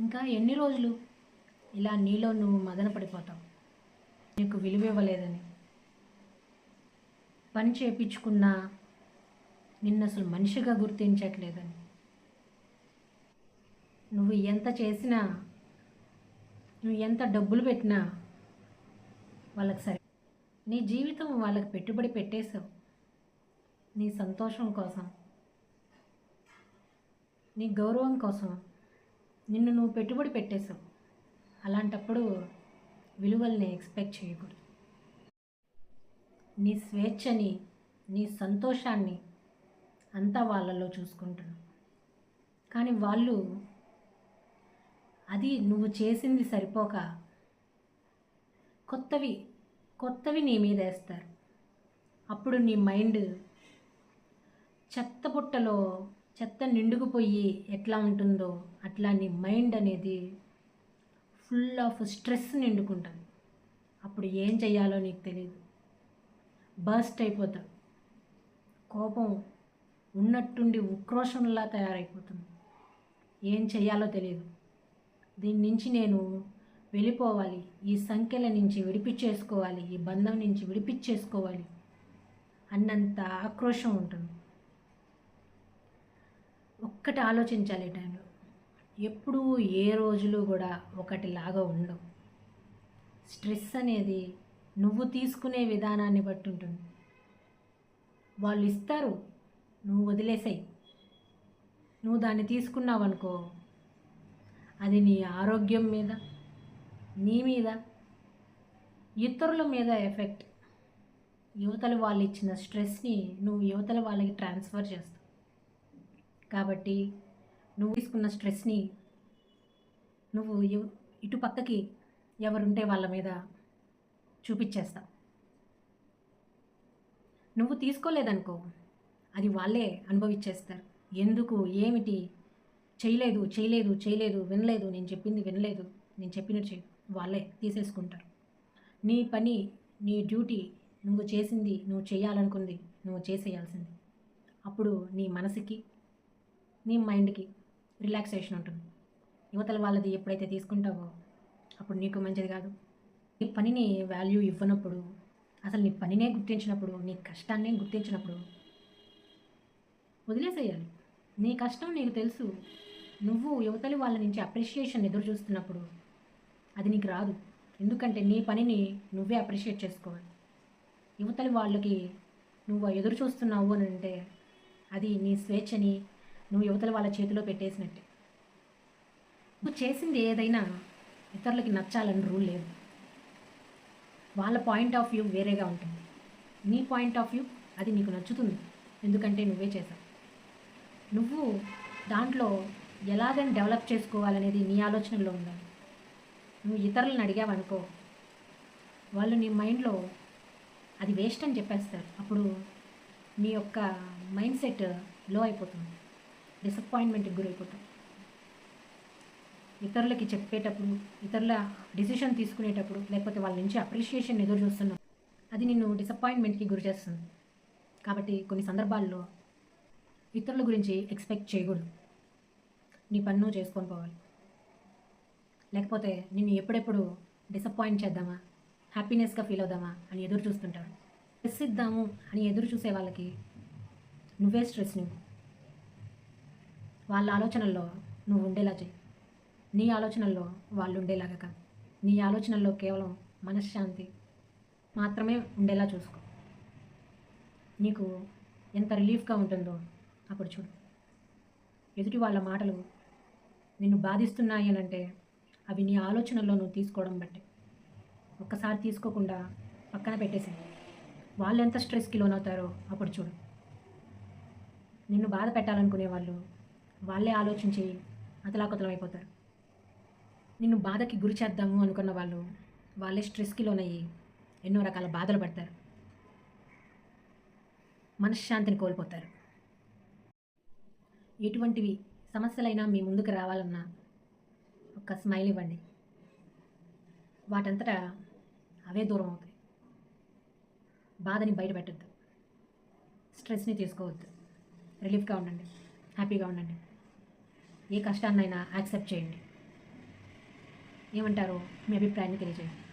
ఇంకా ఎన్ని రోజులు? ఇలా నీలో నువ్వు మదన పడిపోతావు. నీకు విలువ ఇవ్వలేదని. పని చేపించుకున్నా నిన్ను అసలు మనిషిగా గుర్తించట్లేదని. నువ్వు ఎంత చేసినా నువ్వు ఎంత డబ్బులు పెట్టినా వాళ్ళకి సరే నీ జీవితం వాళ్ళకి పెట్టుబడి పెట్టేశావు. నీ సంతోషం కోసం నీ గౌరవం కోసం. నిన్ను నువ్వు పెట్టుబడి పెట్టేశావు. అలాంటప్పుడు విలువల్ని ఎక్స్పెక్ట్ చేయకూడదు. నీ స్వేచ్ఛని నీ సంతోషాన్ని అంతా వాళ్ళలో చూసుకుంటున్నావు. కానీ వాళ్ళు అది నువ్వు చేసింది సరిపోక కొత్తవి కొత్తవి నీ మీద వేస్తారు. అప్పుడు నీ మైండ్ చెత్త పుట్టలో చెత్త నిండుకుపోయి ఎట్లా ఉంటుందో అట్లా నీ మైండ్ అనేది ఫుల్ ఆఫ్ స్ట్రెస్ నిండుకుంటుంది. అప్పుడు ఏం చేయాలో నీకు తెలియదు బర్స్ట్ అయిపోతావు కోపం ఉన్నట్టుండి ఉక్రోషంలా తయారైపోతుంది. ఏం చేయాలో తెలియదు దీని నుంచి నేను వెళ్ళిపోవాలి. ఈ సంఖ్యల నుంచి విడిపించేసుకోవాలి. ఈ బంధం నుంచి విడిపించేసుకోవాలి. అన్నంత ఆక్రోషం ఉంటుంది. ఒక్కటి ఆలోచించాలి ఈ టైంలో. ఎప్పుడూ ఏ రోజులు కూడా ఒకటిలాగా ఉండవు. స్ట్రెస్ అనేది నువ్వు తీసుకునే విధానాన్ని బట్టి ఉంటుంది. వాళ్ళు ఇస్తారు నువ్వు వదిలేసాయి. నువ్వు దాన్ని తీసుకున్నావు అనుకో అది నీ ఆరోగ్యం మీద నీ మీద ఇతరుల మీద ఎఫెక్ట్. యువతలు వాళ్ళు ఇచ్చిన స్ట్రెస్ని నువ్వు యువతల వాళ్ళకి ట్రాన్స్ఫర్ చేస్తావు. కాబట్టి నువ్వు తీసుకున్న స్ట్రెస్ని నువ్వు ఇటుపక్కకి ఇటు పక్కకి ఎవరుంటే వాళ్ళ మీద చూపించేస్తావు నువ్వు తీసుకోలేదనుకో అది వాళ్ళే అనుభవించేస్తారు ఎందుకు ఏమిటి? చేయలేదు చేయలేదు చేయలేదు వినలేదు నేను చెప్పింది వినలేదు నేను చెప్పినట్టు చేయ వాళ్ళే తీసేసుకుంటారు. నీ పని నీ డ్యూటీ నువ్వు చేసింది నువ్వు చేయాలనుకుంది నువ్వు చేసేయాల్సింది. అప్పుడు నీ మనసుకి నీ మైండ్కి రిలాక్సేషన్ ఉంటుంది. యువతల వాళ్ళది ఎప్పుడైతే తీసుకుంటావో అప్పుడు నీకు మంచిది కాదు. నీ పనిని వాల్యూ ఇవ్వనప్పుడు అసలు నీ పనినే గుర్తించినప్పుడు నీ కష్టాన్నే గుర్తించినప్పుడు వదిలేసేయాలి. నీ కష్టం నీకు తెలుసు. నువ్వు యువతలి వాళ్ళ నుంచి అప్రిషియేషన్ ఎదురు చూస్తున్నప్పుడు అది నీకు రాదు. ఎందుకంటే నీ పనిని నువ్వే అప్రిషియేట్ చేసుకోవాలి. యువతలి వాళ్ళకి నువ్వు ఎదురు చూస్తున్నావు అని అంటే అది నీ స్వేచ్ఛని నువ్వు యువతల వాళ్ళ చేతిలో పెట్టేసినట్టే. నువ్వు చేసింది ఏదైనా ఇతరులకి నచ్చాలని రూల్ లేదు. వాళ్ళ పాయింట్ ఆఫ్ వ్యూ వేరేగా ఉంటుంది. నీ పాయింట్ ఆఫ్ వ్యూ అది నీకు నచ్చుతుంది. ఎందుకంటే నువ్వే చేశావు. నువ్వు దాంట్లో ఎలాగని డెవలప్ చేసుకోవాలనేది నీ ఆలోచనలో ఉండాలి నువ్వు ఇతరులను అడిగావనుకో వాళ్ళు నీ మైండ్లో అది వేస్ట్ అని చెప్పేస్తారు. అప్పుడు నీ యొక్క మైండ్ సెట్లో అయిపోతుంది. డిసప్పాయింట్మెంట్కి గురైపోతాం. ఇతరులకి చెప్పేటప్పుడు ఇతరుల డిసిషన్ తీసుకునేటప్పుడు లేకపోతే వాళ్ళ నుంచి అప్రిషియేషన్ ఎదురు చూస్తున్నావు అది నిన్ను డిసప్పాయింట్మెంట్కి గురి చేస్తుంది. కాబట్టి కొన్ని సందర్భాల్లో ఇతరుల గురించి ఎక్స్పెక్ట్ చేయకూడదు. నీ పన్ను చేసుకొని పోవాలి. లేకపోతే నిన్ను ఎప్పుడెప్పుడు డిసప్పాయింట్ చేద్దామా? హ్యాపీనెస్గా ఫీల్ అవుదామా? అని ఎదురు చూస్తుంటారు. స్ట్రెస్ ఇద్దాము అని ఎదురు చూసే వాళ్ళకి నువ్వే స్ట్రెస్ నువ్వు. వాళ్ళ ఆలోచనల్లో నువ్వు ఉండేలా చేయి నీ ఆలోచనల్లో వాళ్ళు ఉండేలాగా కాదు. నీ ఆలోచనల్లో కేవలం మనశ్శాంతి మాత్రమే ఉండేలా చూసుకో. నీకు ఎంత రిలీఫ్గా ఉంటుందో అప్పుడు చూడు. ఎదుటి వాళ్ళ మాటలు నిన్ను బాధిస్తున్నాయి అని అంటే అవి నీ ఆలోచనల్లో నువ్వు తీసుకోవడం బట్టి. ఒక్కసారి తీసుకోకుండా పక్కన పెట్టేసి వాళ్ళు ఎంత స్ట్రెస్కి లోనవుతారో అప్పుడు చూడు. నిన్ను బాధ పెట్టాలనుకునే వాళ్ళు వాళ్ళే ఆలోచించి అతలాకుతలం అయిపోతారు నిన్ను బాధకి గురి చేద్దాము అనుకున్న వాళ్ళు వాళ్ళే స్ట్రెస్కి లోనయ్యి ఎన్నో రకాల బాధలు పడతారు. మనశ్శాంతిని కోల్పోతారు. ఎటువంటివి సమస్యలైనా మీ ముందుకు రావాలన్నా ఒక స్మైల్ ఇవ్వండి. వాటంతటా అవే దూరం అవుతాయి. బాధని బయట పెట్టద్దు. స్ట్రెస్ని తీసుకోవద్దు. రిలీఫ్గా ఉండండి. హ్యాపీగా ఉండండి. ఏ కష్టాన్నైనా యాక్సెప్ట్ చేయండి. ఏమంటారు మీ అభిప్రాయాన్ని తెలియజేయండి.